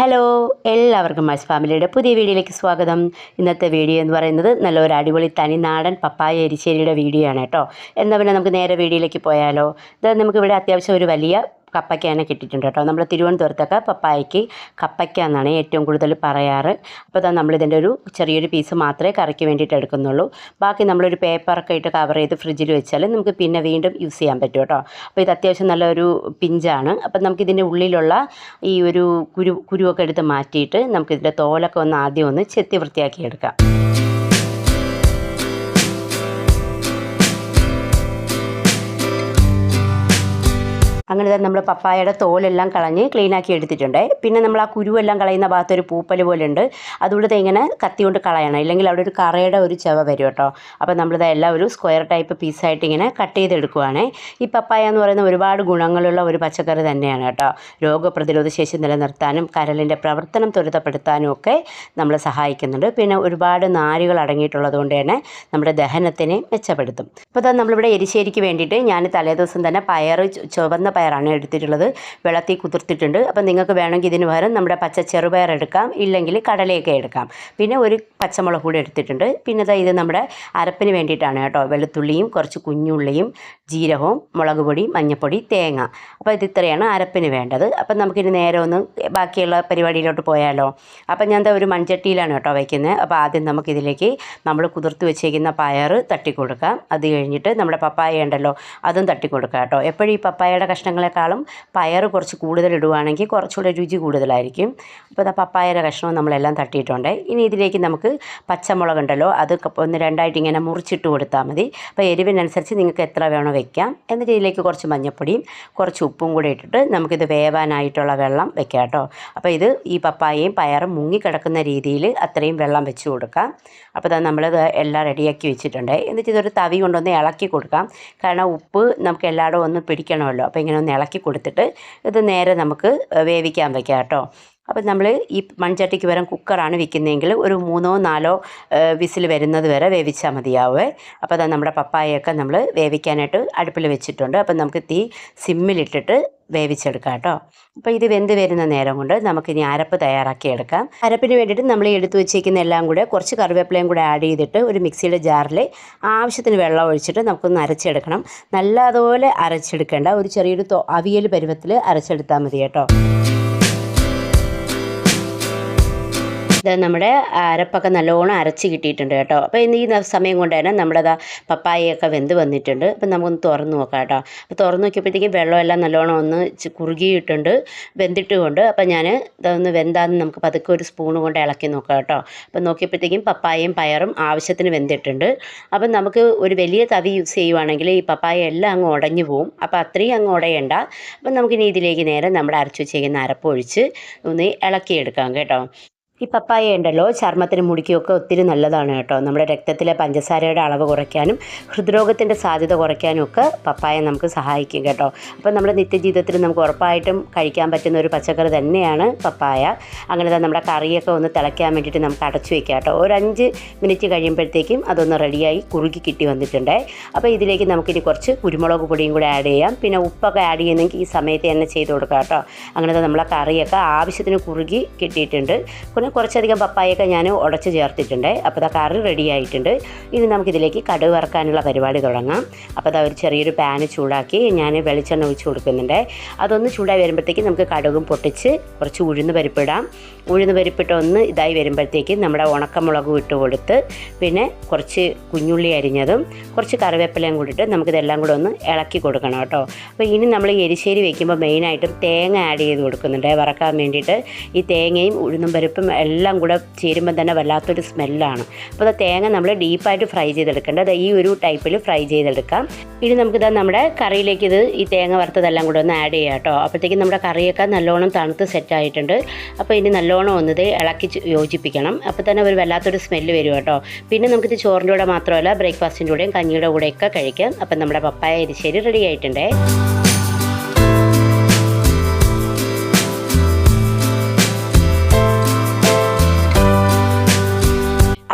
Hello എല്ലാവർക്കും mice ഫാമിലിയുടെ പുതിയ വീഡിയോയിലേക്ക് സ്വാഗതം. ഇന്നത്തെ വീഡിയോ എന്ന് പറയുന്നത് നല്ലൊരു അടിപൊളി തനി നാടൻ പപ്പായ എരിശ്ശേരിയുടെ വീഡിയോ ആണ് കേട്ടോ. എന്നാൽ പിന്നെ നമുക്ക് നേരെ വീഡിയോയിലേക്ക് പോയാലോ. ഇത് നമുക്കിവിടെ അത്യാവശ്യം ഒരു വലിയ കപ്പയ്ക്ക തന്നെ കിട്ടിയിട്ടുണ്ട് കേട്ടോ. നമ്മൾ തിരുവനന്തപുരത്തൊക്കെ പപ്പായയ്ക്ക് കപ്പയ്ക്ക എന്നാണ് ഏറ്റവും കൂടുതൽ പറയാറ്. അപ്പോൾ ഇതാ നമ്മളിതിന്റെ ഒരു ചെറിയൊരു പീസ് മാത്രമേ കറിക്ക് വേണ്ടിയിട്ട് എടുക്കുന്നുള്ളൂ. ബാക്കി നമ്മളൊരു പേപ്പറൊക്കെ ഇട്ട് കവർ ചെയ്ത് ഫ്രിഡ്ജിൽ വെച്ചാൽ നമുക്ക് പിന്നെ വീണ്ടും യൂസ് ചെയ്യാൻ പറ്റും കേട്ടോ. അപ്പോൾ ഇത് അത്യാവശ്യം നല്ലൊരു പിഞ്ചാണ്. അപ്പം നമുക്കിതിന്റെ ഉള്ളിലുള്ള ഈ ഒരു കുരു കുരുവൊക്കെ എടുത്ത് മാറ്റിയിട്ട് നമുക്കിതിന്റെ തോലൊക്കെ ഒന്ന് ആദ്യം ഒന്ന് ചെത്തി വൃത്തിയാക്കി എടുക്കാം. അങ്ങനെ തന്നെ നമ്മൾ പപ്പായയുടെ തോലെല്ലാം കളഞ്ഞ് ക്ലീനാക്കി എടുത്തിട്ടുണ്ട്. പിന്നെ നമ്മൾ ആ കുരുവെല്ലാം കളയുന്ന ഭാഗത്ത് ഒരു പൂപ്പൽ പോലെ ഉണ്ട് അതുകൊണ്ട് ഇങ്ങനെ കത്തി കൊണ്ട് കളയണം. ഇല്ലെങ്കിൽ അവിടെ ഒരു കറയുടെ ഒരു ചെവ വരും കേട്ടോ. അപ്പോൾ നമ്മളിത് എല്ലാം ഒരു സ്ക്വയർ ടൈപ്പ് പീസായിട്ട് ഇങ്ങനെ കട്ട് ചെയ്തെടുക്കുവാണേ. ഈ പപ്പായ എന്ന് പറയുന്ന ഒരുപാട് ഗുണങ്ങളുള്ള ഒരു പച്ചക്കറി തന്നെയാണ് കേട്ടോ. രോഗപ്രതിരോധ ശേഷി നിലനിർത്താനും കരളിന്റെ പ്രവർത്തനം ത്വരിതപ്പെടുത്താനും ഒക്കെ നമ്മളെ സഹായിക്കുന്നുണ്ട്. പിന്നെ ഒരുപാട് നാരുകൾ അടങ്ങിയിട്ടുള്ളത് കൊണ്ട് തന്നെ നമ്മുടെ ദഹനത്തിനെ മെച്ചപ്പെടുത്തും. അപ്പോൾ ഇതാ നമ്മളിവിടെ എരിശ്ശേരിക്ക് വേണ്ടിയിട്ട് ഞാൻ തലേദിവസം തന്നെ പയർ ചുവന്ന പയറാണ് എടുത്തിട്ടുള്ളത്. വെള്ളത്തിൽ കുതിർത്തിട്ടുണ്ട്. അപ്പം നിങ്ങൾക്ക് വേണമെങ്കിൽ ഇതിന് പകരം നമ്മുടെ പച്ച ചെറുപയർ എടുക്കാം. ഇല്ലെങ്കിൽ കടലയൊക്കെ എടുക്കാം. പിന്നെ ഒരു പച്ചമുളക് കൂടി എടുത്തിട്ടുണ്ട്. പിന്നെ ഇത് നമ്മുടെ അരപ്പിന് വേണ്ടിയിട്ടാണ് കേട്ടോ. വെളുത്തുള്ളിയും കുറച്ച് കുഞ്ഞുള്ളിയും ജീരകവും മുളക് പൊടി മഞ്ഞൾപ്പൊടി തേങ്ങ. അപ്പോൾ ഇത് ഇത്രയാണ് അരപ്പിന് വേണ്ടത്. അപ്പം നമുക്കിനി നേരെ ഒന്ന് ബാക്കിയുള്ള പരിപാടിയിലോട്ട് പോയാലോ. അപ്പം ഞാൻ എന്താ ഒരു മൺചട്ടിയിലാണ് കേട്ടോ വയ്ക്കുന്നത്. അപ്പോൾ ആദ്യം നമുക്കിതിലേക്ക് നമ്മൾ കുതിർത്ത് വെച്ചേക്കുന്ന പയർ തട്ടിക്കൊടുക്കാം. അത് കഴിഞ്ഞിട്ട് നമ്മുടെ പപ്പായ ഉണ്ടല്ലോ അതും തട്ടിക്കൊടുക്കാം കേട്ടോ. എപ്പോഴും ഈ പപ്പായയുടെ കഷ്ണങ്ങളെക്കാളും പയർ കുറച്ച് കൂടുതൽ ഇടുവാണെങ്കിൽ കുറച്ചുകൂടെ രുചി കൂടുതലായിരിക്കും. അപ്പോൾ ഇതാ പപ്പായയുടെ കഷ്ണവും നമ്മളെല്ലാം തട്ടിയിട്ടുണ്ട്. ഇനി ഇതിലേക്ക് നമുക്ക് പച്ചമുളക് ഉണ്ടല്ലോ അത് ഒന്ന് രണ്ടായിട്ട് ഇങ്ങനെ മുറിച്ചിട്ട് കൊടുത്താൽ മതി. അപ്പോൾ എരിവിനനുസരിച്ച് നിങ്ങൾക്ക് എത്ര വേണോ വെക്കാം. എന്നിട്ട് ഇതിലേക്ക് കുറച്ച് മഞ്ഞൾപ്പൊടിയും കുറച്ച് ഉപ്പും കൂടി ഇട്ടിട്ട് നമുക്കിത് വേവാനായിട്ടുള്ള വെള്ളം വെക്കാം കേട്ടോ. അപ്പോൾ ഇത് ഈ പപ്പായയും പയറും മുങ്ങിക്കിടക്കുന്ന രീതിയിൽ അത്രയും വെള്ളം വെച്ച് കൊടുക്കാം. അപ്പോൾ ഇതാ നമ്മളിത് എല്ലാം റെഡിയാക്കി വെച്ചിട്ടുണ്ട്. എന്നിട്ട് ഇതൊരു തവി കൊണ്ടൊന്ന് ഇളക്കി കൊടുക്കാം. കാരണം ഉപ്പ് നമുക്ക് എല്ലായിടവും ഒന്ന് പിടിക്കണമല്ലോ. അപ്പോൾ ഇങ്ങനെ ഒന്ന് ഇളക്കി കൊടുത്തിട്ട് ഇത് നേരെ നമുക്ക് വേവിക്കാൻ വെക്കാം കേട്ടോ. അപ്പം നമ്മൾ ഈ മൺചട്ടിക്ക് പകരം കുക്കറാണ് വിൽക്കുന്നതെങ്കിൽ ഒരു മൂന്നോ നാലോ വിസിൽ വരുന്നത് വരെ വേവിച്ചാൽ മതിയാവേ. അപ്പോൾ അതാ നമ്മുടെ പപ്പായയൊക്കെ നമ്മൾ വേവിക്കാനായിട്ട് അടുപ്പിൽ വെച്ചിട്ടുണ്ട്. അപ്പം നമുക്ക് തീ സിമ്മിലിട്ടിട്ട് വേവിച്ചെടുക്കാം കേട്ടോ. അപ്പോൾ ഇത് വെന്ത് വരുന്ന നേരം കൊണ്ട് നമുക്കിനി അരപ്പ് തയ്യാറാക്കി എടുക്കാം. അരപ്പിന് വേണ്ടിയിട്ട് നമ്മൾ എടുത്തു വെച്ചേക്കുന്ന എല്ലാം കൂടെ കുറച്ച് കറിവേപ്പിലയും കൂടെ ആഡ് ചെയ്തിട്ട് ഒരു മിക്സിയുടെ ജാറിൽ ആവശ്യത്തിന് വെള്ളം ഒഴിച്ചിട്ട് നമുക്കൊന്ന് അരച്ചെടുക്കണം. നല്ലതുപോലെ അരച്ചെടുക്കേണ്ട ഒരു ചെറിയൊരു അവിയൽ പരുവത്തിൽ അരച്ചെടുത്താൽ മതി കേട്ടോ. ഇത് നമ്മുടെ അരപ്പൊക്കെ നല്ലോണം അരച്ച് കിട്ടിയിട്ടുണ്ട് കേട്ടോ. അപ്പോൾ ഇന്ന് ഈ സമയം കൊണ്ട് തന്നെ നമ്മുടെ ഇതാ പപ്പായയൊക്കെ വെന്ത് വന്നിട്ടുണ്ട്. അപ്പം നമുക്കൊന്ന് തുറന്ന് നോക്കാം കേട്ടോ. അപ്പോൾ തുറന്ന് നോക്കിയപ്പോഴത്തേക്കും വെള്ളമെല്ലാം നല്ലോണം ഒന്ന് കുറുകിയിട്ടുണ്ട് വെന്തിട്ടുമുണ്ട്. അപ്പോൾ ഞാൻ ഇതൊന്ന് വെന്താന്ന് നമുക്ക് പതുക്കെ ഒരു സ്പൂൺ കൊണ്ട് ഇളക്കി നോക്കാം കേട്ടോ. അപ്പോൾ നോക്കിയപ്പോഴത്തേക്കും പപ്പായയും പയറും ആവശ്യത്തിന് വെന്തിട്ടുണ്ട്. അപ്പം നമുക്ക് ഒരു വലിയ തവി യൂസ് ചെയ്യുവാണെങ്കിൽ ഈ പപ്പായ എല്ലാം അങ്ങ് ഉടഞ്ഞു പോവും. അപ്പോൾ അത്രയും അങ്ങ് ഉടയണ്ട. അപ്പം നമുക്കിനി ഇതിലേക്ക് നേരെ നമ്മുടെ അരച്ചു വെച്ചേക്കുന്ന അരപ്പൊഴിച്ച് ഒന്ന് ഇളക്കിയെടുക്കാം കേട്ടോ. ഈ പപ്പായ ഉണ്ടല്ലോ ചർമ്മത്തിന് മുടിക്കുമൊക്കെ ഒത്തിരി നല്ലതാണ് കേട്ടോ. നമ്മുടെ രക്തത്തിലെ പഞ്ചസാരയുടെ അളവ് കുറയ്ക്കാനും ഹൃദ്രോഗത്തിന്റെ സാധ്യത കുറയ്ക്കാനും ഒക്കെ പപ്പായ നമുക്ക് സഹായിക്കും കേട്ടോ. അപ്പോൾ നമ്മുടെ നിത്യജീവിതത്തിൽ നമുക്ക് ഉറപ്പായിട്ടും കഴിക്കാൻ പറ്റുന്ന ഒരു പച്ചക്കറി തന്നെയാണ് പപ്പായ. അങ്ങനെ നമ്മുടെ കറിയൊക്കെ ഒന്ന് തിളയ്ക്കാൻ വേണ്ടിയിട്ട് നമുക്ക് അടച്ചു വയ്ക്കാം കേട്ടോ. ഒരു അഞ്ച് മിനിറ്റ് കഴിയുമ്പോഴത്തേക്കും അതൊന്ന് റെഡിയായി കുറുകി കിട്ടി വന്നിട്ടുണ്ട്. അപ്പോൾ ഇതിലേക്ക് നമുക്കിനി കുറച്ച് കുരുമുളക് പൊടിയും കൂടെ ആഡ് ചെയ്യാം. പിന്നെ ഉപ്പൊക്കെ ആഡ് ചെയ്യുന്നെങ്കിൽ ഈ സമയത്ത് തന്നെ ചെയ്ത് കൊടുക്കാം കേട്ടോ. അങ്ങനെ നമ്മളെ കറിയൊക്കെ ആവശ്യത്തിന് കുറുകി കിട്ടിയിട്ടുണ്ട്. പിന്നെ കുറച്ചധികം പപ്പായൊക്കെ ഞാൻ ഉടച്ച് ചേർത്തിട്ടുണ്ട്. അപ്പോൾ ആ കറി റെഡി ആയിട്ടുണ്ട്. ഇനി നമുക്കിതിലേക്ക് കടുക് വറക്കാനുള്ള പരിപാടി തുടങ്ങാം. അപ്പോൾ അതാ ഒരു ചെറിയൊരു പാന് ചൂടാക്കി ഞാൻ വെളിച്ചെണ്ണ ഒഴിച്ച് കൊടുക്കുന്നുണ്ട്. അതൊന്ന് ചൂടായി വരുമ്പോഴത്തേക്ക് നമുക്ക് കടുകും പൊട്ടിച്ച് കുറച്ച് ഉഴുന്ന് പരിപ്പിടാം ഉഴുന്ന് പരിപ്പിട്ട് ഒന്ന് ഇതായി വരുമ്പോഴത്തേക്ക് നമ്മുടെ ഉണക്കമുളകും ഇട്ട് കൊടുത്ത് പിന്നെ കുറച്ച് കുഞ്ഞുള്ളി അരിഞ്ഞതും കുറച്ച് കറിവേപ്പിലയും കൂടിയിട്ട് നമുക്കിതെല്ലാം കൂടെ ഒന്ന് ഇളക്കി കൊടുക്കണം കേട്ടോ. അപ്പോൾ ഇനി നമ്മൾ എരിശ്ശേരി വെക്കുമ്പോൾ മെയിനായിട്ടും തേങ്ങ ആഡ് ചെയ്ത് കൊടുക്കുന്നുണ്ട്. വറക്കാൻ വേണ്ടിയിട്ട് ഈ തേങ്ങയും ഉഴുന്നും പരിപ്പും എല്ലാം കൂടെ ചേരുമ്പോൾ തന്നെ വല്ലാത്തൊരു സ്മെല്ലാണ്. അപ്പോൾ അത് തേങ്ങ നമ്മൾ ഡീപ്പായിട്ട് ഫ്രൈ ചെയ്തെടുക്കേണ്ടത്. ഈ ഒരു ടൈപ്പിൽ ഫ്രൈ ചെയ്തെടുക്കാം. ഇനി നമുക്കിത് നമ്മുടെ കറിയിലേക്ക് ഇത് ഈ തേങ്ങ വറുത്തതെല്ലാം കൂടെ ഒന്ന് ആഡ് ചെയ്യാം കേട്ടോ. അപ്പോഴത്തേക്കും നമ്മുടെ കറിയൊക്കെ നല്ലോണം തണുത്ത് സെറ്റായിട്ടുണ്ട്. അപ്പോൾ ഇനി നല്ലോണം ഒന്നത് ഇളക്കി യോജിപ്പിക്കണം. അപ്പോൾ തന്നെ ഒരു വല്ലാത്തൊരു സ്മെല്ല് വരും കേട്ടോ. പിന്നെ നമുക്കിത് ചോറിന്റെ കൂടെ മാത്രമല്ല ബ്രേക്ക്ഫാസ്റ്റിന്റെ കൂടെയും കഞ്ഞിയുടെ കൂടെയൊക്കെ കഴിക്കാം. അപ്പം നമ്മുടെ പപ്പായ എരിശ്ശേരി റെഡി ആയിട്ടുണ്ടേ.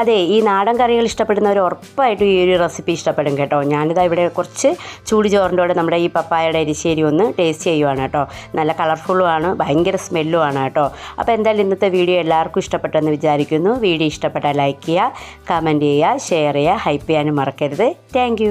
അതെ ഈ നാടൻ കറികൾ ഇഷ്ടപ്പെടുന്നവർ ഉറപ്പായിട്ടും ഈ ഒരു റെസിപ്പി ഇഷ്ടപ്പെടും കേട്ടോ. ഞാനിതാ ഇവിടെ കുറച്ച് ചൂട് ചോറിന്റെ നമ്മുടെ ഈ പപ്പായയുടെ എരിശ്ശേരി ഒന്ന് ടേസ്റ്റ് ചെയ്യുവാണ് കേട്ടോ. നല്ല കളർഫുള്ളും ആണ് ഭയങ്കര സ്മെല്ലും ആണ് കേട്ടോ. അപ്പോൾ എന്തായാലും ഇന്നത്തെ വീഡിയോ എല്ലാവർക്കും ഇഷ്ടപ്പെട്ടെന്ന് വിചാരിക്കുന്നു. വീഡിയോ ഇഷ്ടപ്പെട്ടാൽ ലൈക്ക് ചെയ്യുക കമന്റ് ചെയ്യുക ഷെയർ ചെയ്യുക ഹൈപ്പ് ചെയ്യാനും മറക്കരുത്. താങ്ക്